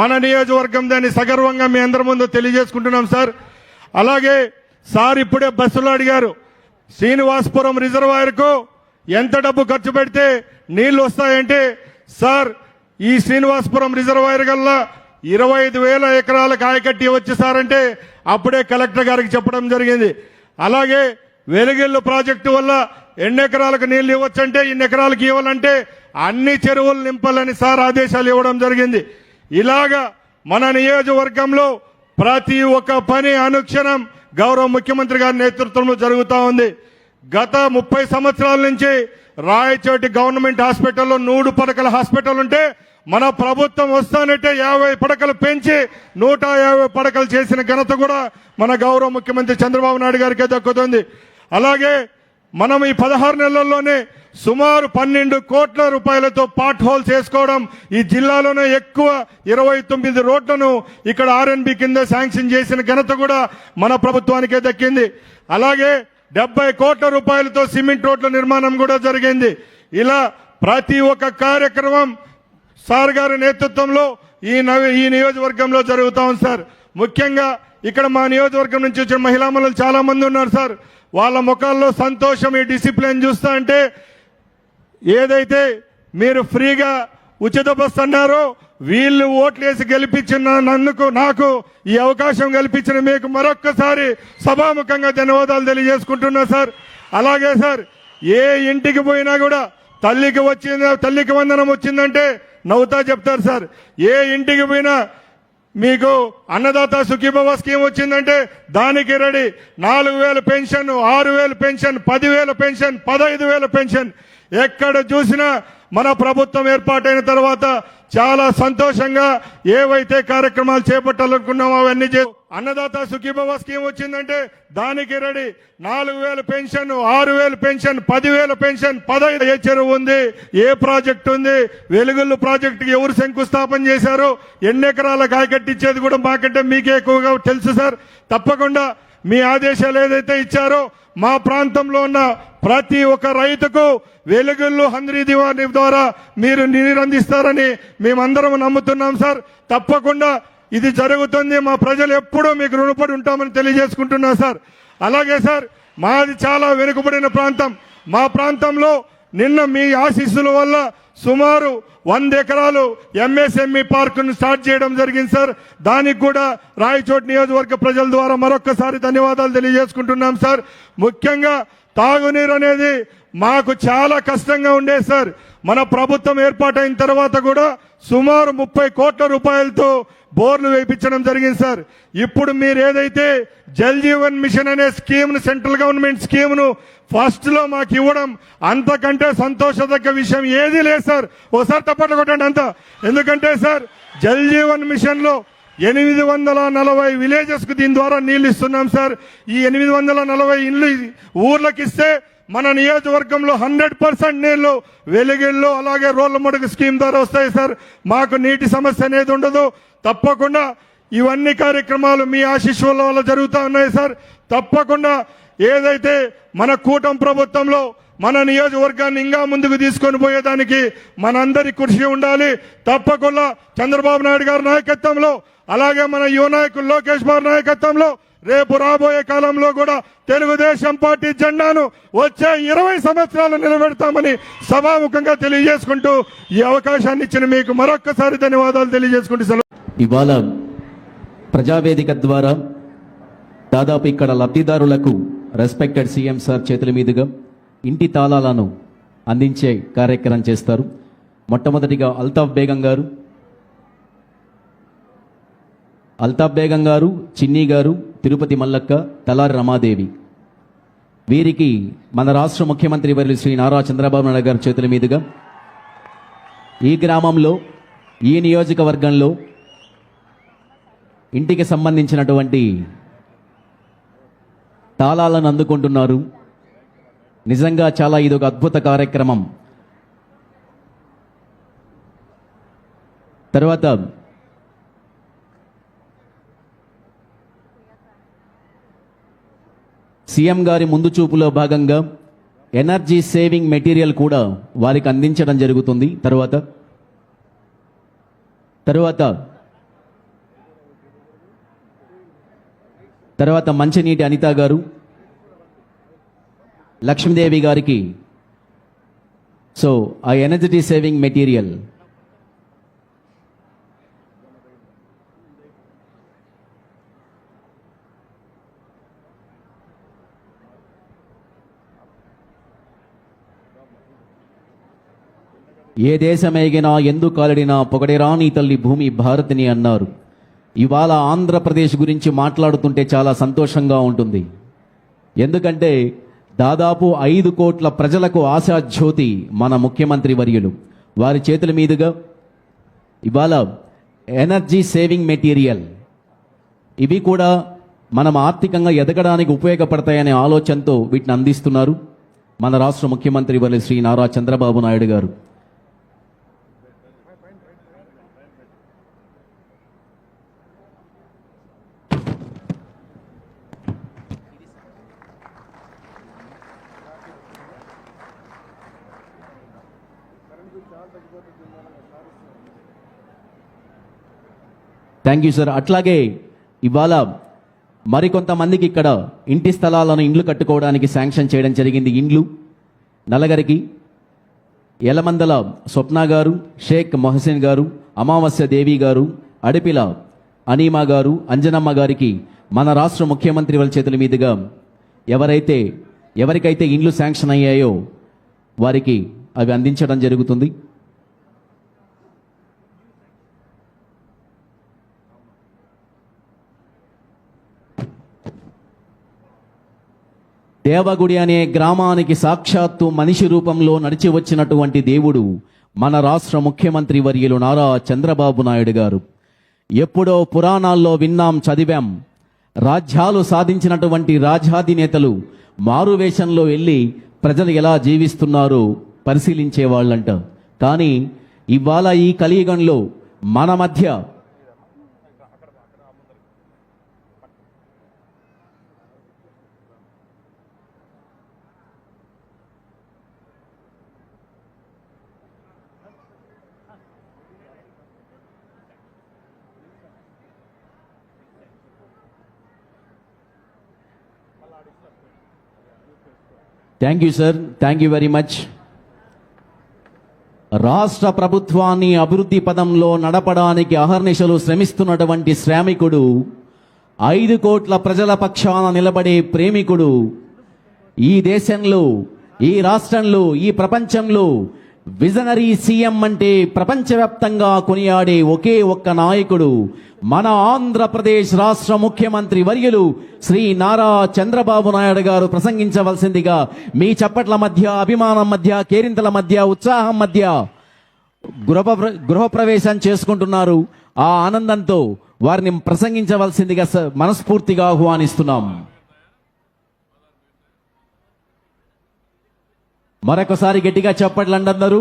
మన నియోజకవర్గం దాన్ని సగర్వంగా మీ అందరి ముందు తెలియజేసుకుంటున్నాం సార్. అలాగే సార్ ఇప్పుడే బస్సులో అడిగారు శ్రీనివాసపురం రిజర్వాయర్కు ఎంత డబ్బు ఖర్చు పెడితే నీళ్ళు వస్తాయంటే సార్ ఈ శ్రీనివాసపురం రిజర్వాయర్ గల్లా ఇరవై ఐదు వేల ఎకరాల కాయకట్టి వచ్చి సారంటే అప్పుడే కలెక్టర్ గారికి చెప్పడం జరిగింది. అలాగే వెలుగెల్లు ప్రాజెక్టు వల్ల ఎన్ని ఎకరాలకు నీళ్ళు ఇవ్వచ్చంటే ఇన్ని ఎకరాలకు ఇవ్వాలంటే అన్ని చెరువులు నింపాలని సార్ ఆదేశాలు ఇవ్వడం జరిగింది. ఇలాగా మన నియోజకవర్గంలో ప్రతి ఒక్క పని అనుక్షణం గౌరవ ముఖ్యమంత్రి గారి నేతృత్వంలో జరుగుతూ ఉంది. గత ముప్పై సంవత్సరాల నుంచి రాయచోటి గవర్నమెంట్ హాస్పిటల్లో నూడు పడకల హాస్పిటల్ ఉంటే మన ప్రభుత్వం వస్తానంటే యాభై పడకలు పెంచి నూట యాభై పడకలు చేసిన ఘనత కూడా మన గౌరవ ముఖ్యమంత్రి చంద్రబాబు నాయుడు గారికే దక్కుతుంది. అలాగే మనం ఈ పదహారు నెలల్లోనే సుమారు పన్నెండు కోట్ల రూపాయలతో పాట్ హోల్స్ వేసుకోవడం ఈ జిల్లాలోనే ఎక్కువ ఇరవై తొమ్మిది రోడ్లను ఇక్కడ ఆర్ఎన్బి కింద శాంక్షన్ చేసిన ఘనత కూడా మన ప్రభుత్వానికే దక్కింది. అలాగే డెబ్బై కోట్ల రూపాయలతో సిమెంట్ రోడ్ల నిర్మాణం కూడా జరిగింది. ఇలా ప్రతి ఒక్క కార్యక్రమం సార్ గారి నేతృత్వంలో ఈ ఈ నియోజకవర్గంలో జరుగుతా ఉంది సార్. ముఖ్యంగా ఇక్కడ మా నియోజకవర్గం నుంచి వచ్చిన మహిళా మనులు చాలా మంది ఉన్నారు సార్. వాళ్ళ ముఖాల్లో సంతోషం ఈ డిసిప్లిన్ చూస్తా అంటే ఏదైతే మీరు ఫ్రీగా ఉచిత బస్సు అన్నారో వీళ్ళు ఓట్లేసి గెలిపించిన నన్నుకు నాకు ఈ అవకాశం కల్పించిన మీకు మరొక్కసారి సభాముఖంగా ధన్యవాదాలు తెలియజేసుకుంటున్నా సార్. అలాగే సార్ ఏ ఇంటికి పోయినా కూడా తల్లికి వచ్చింది తల్లికి వందనం వచ్చిందంటే నవ్వుతా చెప్తారు సార్. ఏ ఇంటికి పోయినా మీకు అన్నదాత సుఖీభవ స్కీమ్ వచ్చిందంటే దానికి రెడీ. నాలుగు వేల పెన్షన్ ఆరు వేల పెన్షన్ పదివేల పెన్షన్ పదహైదు వేల పెన్షన్. ఎక్కడ చూసినా మన ప్రభుత్వం ఏర్పాటైన తర్వాత చాలా సంతోషంగా ఏవైతే కార్యక్రమాలు చేపట్టాలనుకున్నామో అవన్నీ చే అన్నదాత సుఖీభవ స్కీమ్ వచ్చిందంటే దానికి రెడీ. నాలుగు వేల పెన్షన్ ఆరు వేల పెన్షన్ పదివేల పెన్షన్ పదహైదు ఏ చెరువు ఉంది ఏ ప్రాజెక్ట్ ఉంది వెలుగుళ్ళు ప్రాజెక్టుకి ఎవరు శంకుస్థాపన చేశారు ఎన్ని ఎకరాల కాయకట్టించేది కూడా మాకంటే మీకే ఎక్కువగా తెలుసు సార్. తప్పకుండా మీ ఆదేశాలు ఏదైతే ఇచ్చారో మా ప్రాంతంలో ఉన్న ప్రతి ఒక్క రైతుకు వెలుగుళ్ళు హంద్రీ దివాణి ద్వారా మీరు నీరు అందిస్తారని మేమందరం నమ్ముతున్నాం సార్. తప్పకుండా ఇది జరుగుతుంది. మా ప్రజలు ఎప్పుడూ మీకు రుణపడి ఉంటామని తెలియజేసుకుంటున్నా సార్. అలాగే సార్ మాది చాలా వెనుకబడిన ప్రాంతం. మా ప్రాంతంలో నిన్న మీ ఆశీస్సుల వల్ల సుమారు వంద ఎకరాలు ఎంఎస్ఎంఈ పార్కును స్టార్ట్ చేయడం జరిగింది సార్. దానికి కూడా రాయచోటి నియోజకవర్గ ప్రజల ద్వారా మరొక్కసారి ధన్యవాదాలు తెలియజేసుకుంటున్నాం సార్. ముఖ్యంగా తాగునీరు అనేది మాకు చాలా కష్టంగా ఉండేది సార్. మన ప్రభుత్వం ఏర్పాటైన తర్వాత కూడా సుమారు ముప్పై కోట్ల రూపాయలతో బోర్లు వేయించడం జరిగింది సార్. ఇప్పుడు మీరు ఏదైతే జల్ జీవన్ మిషన్ అనే స్కీమ్ను సెంట్రల్ గవర్నమెంట్ స్కీమ్ను ఫస్ట్లో మాకు ఇవ్వడం అంతకంటే సంతోషదగ్గ విషయం ఏదీ లేదు సార్. ఓసారి తప్పట్లు కొట్టండి అంత. ఎందుకంటే సార్ జల్ జీవన్ మిషన్లో ఎనిమిది వందల నలభై విలేజెస్కు దీని ద్వారా నీళ్ళు ఇస్తున్నాం సార్ ఈ ఎనిమిది వందల నలభై ఇల్లు ఊర్లకు ఇస్తే మన నియోజకవర్గంలో హండ్రెడ్ పర్సెంట్ నీళ్ళు వెలుగిళ్ళు అలాగే రోడ్ల మడుగు స్కీమ్ ద్వారా వస్తాయి సార్ మాకు నీటి సమస్య అనేది ఉండదు. తప్పకుండా ఇవన్నీ కార్యక్రమాలు మీ ఆశీస్సుల వల్ల జరుగుతూ ఉన్నాయి సార్ తప్పకుండా ఏదైతే మన కూటమి ప్రభుత్వంలో మన నియోజకవర్గాన్ని ఇంకా ముందుకు తీసుకొని పోయేదానికి మనందరి కృషి ఉండాలి. తప్పకుండా చంద్రబాబు నాయుడు గారి నాయకత్వంలో అలాగే మన యువ నాయకులు లోకేష్ బాబు నాయకత్వంలో రేపు రాబోయే కాలంలో కూడా తెలుగుదేశం పార్టీ జెండాను వచ్చే ఇరవై సంవత్సరాలు నిలబెడతామని సభాముఖంగా తెలియజేసుకుంటూ ఈ అవకాశాన్ని ఇచ్చిన మీకు మరొక్కసారి ధన్యవాదాలు తెలియజేసుకుంటూ సెలవు. ఇవాళ ప్రజావేదిక ద్వారా దాదాపు ఇక్కడ లబ్ధిదారులకు రెస్పెక్టెడ్ సీఎం సార్ చేతుల మీదుగా ఇంటి తాళాలను అందించే కార్యక్రమం చేస్తారు. మొట్టమొదటిగా అల్తాఫ్ బేగం గారు అల్తాఫ్ బేగం గారు చిన్ని గారు తిరుపతి మల్లక్క తలారి రమాదేవి. వీరికి మన రాష్ట్ర ముఖ్యమంత్రి వర్యులు శ్రీ నారా చంద్రబాబు నాయుడు గారి చేతుల మీదుగా ఈ గ్రామంలో ఈ నియోజకవర్గంలో ఇంటికి సంబంధించినటువంటి తాళాలను అందుకుంటున్నారు. నిజంగా చాలా ఇది ఒక అద్భుత కార్యక్రమం. తర్వాత సీఎం గారి ముందు చూపులో భాగంగా ఎనర్జీ సేవింగ్ మెటీరియల్ కూడా వారికి అందించడం జరుగుతుంది. తర్వాత తర్వాత తర్వాత మంచినీటి అనిత గారు లక్ష్మీదేవి గారికి. సో ఆ ఎనర్జీ సేవింగ్ మెటీరియల్ ఏ దేశమేగినా ఎందుకు కాలడినా పొగడేరా నీ తల్లి భూమి భారతిని అన్నారు. ఇవాళ ఆంధ్రప్రదేశ్ గురించి మాట్లాడుతుంటే చాలా సంతోషంగా ఉంటుంది. ఎందుకంటే దాదాపు ఐదు కోట్ల ప్రజలకు ఆశాజ్యోతి మన ముఖ్యమంత్రి వర్యులు. వారి చేతుల మీదుగా ఇవాళ ఎనర్జీ సేవింగ్ మెటీరియల్. ఇవి కూడా మనం ఆర్థికంగా ఎదగడానికి ఉపయోగపడతాయనే ఆలోచనతో వీటిని అందిస్తున్నారు మన రాష్ట్ర ముఖ్యమంత్రి వర్యులు శ్రీ నారా చంద్రబాబు నాయుడు గారు. థ్యాంక్ యూ సార్ అట్లాగే ఇవాళ మరికొంతమందికి ఇక్కడ ఇంటి స్థలాలను ఇండ్లు కట్టుకోవడానికి శాంక్షన్ చేయడం జరిగింది. ఇండ్లు నలగరికి ఎలమందల స్వప్న గారు షేక్ మొహసిన్ గారు అమావాస్య దేవి గారు అడిపిల అనీమా గారు అంజనమ్మ గారికి మన రాష్ట్ర ముఖ్యమంత్రి వాళ్ళ చేతుల మీదుగా ఎవరైతే ఎవరికైతే ఇండ్లు శాంక్షన్ అయ్యాయో వారికి అవి అందించడం జరుగుతుంది. దేవగుడి అనే గ్రామానికి సాక్షాత్తు మనిషి రూపంలో నడిచి వచ్చినటువంటి దేవుడు మన రాష్ట్ర ముఖ్యమంత్రి వర్యులు నారా చంద్రబాబు నాయుడు గారు. ఎప్పుడో పురాణాల్లో విన్నాం చదివాం. రాజ్యాలు సాధించినటువంటి రాజాధినేతలు మారువేషంలో వెళ్ళి ప్రజలు ఎలా జీవిస్తున్నారో పరిశీలించే వాళ్ళంట కానీ ఇవాళ ఈ కలియుగంలో మన మధ్య thank you sir thank you very much రాష్ట్ర ప్రభుత్వాన్ని అభివృద్ధి పదంలో నడపడానికి అహర్నిశలు శ్రమిస్తున్నటువంటి శ్రామికుడు ఐదు కోట్ల ప్రజల పక్షాన నిలబడే ప్రేమికుడు ఈ దేశంలో ఈ రాష్ట్రంలో ఈ ప్రపంచంలో విజనరీ సీఎం అంటే ప్రపంచవ్యాప్తంగా కొనియాడే ఒకే ఒక్క నాయకుడు. మన ఆంధ్రప్రదేశ్ రాష్ట్ర ముఖ్యమంత్రి వర్యులు శ్రీ నారా చంద్రబాబు నాయుడు గారు ప్రసంగించవలసిందిగా మీ చప్పట్ల మధ్య అభిమానం మధ్య కేరింతల మధ్య ఉత్సాహం మధ్య గృహ గృహప్రవేశం చేసుకుంటున్నారు. ఆ ఆనందంతో వారిని ప్రసంగించవలసిందిగా మనస్ఫూర్తిగా ఆహ్వానిస్తున్నాం. మరొకసారి గట్టిగా చెప్పట్లు అందరూ.